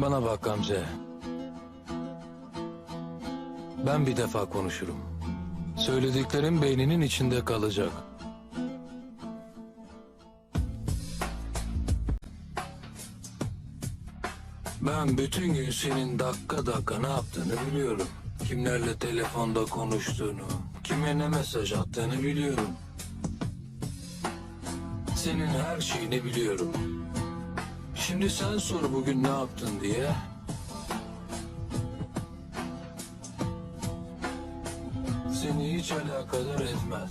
Bana bak Gamze. Ben bir defa konuşurum. Söylediklerim beyninin içinde kalacak. Ben bütün gün senin dakika dakika ne yaptığını biliyorum. Kimlerle telefonda konuştuğunu, kime ne mesaj attığını biliyorum. Senin her şeyini biliyorum. Şimdi sen sor bugün ne yaptın diye. Seni hiç alakadar etmez.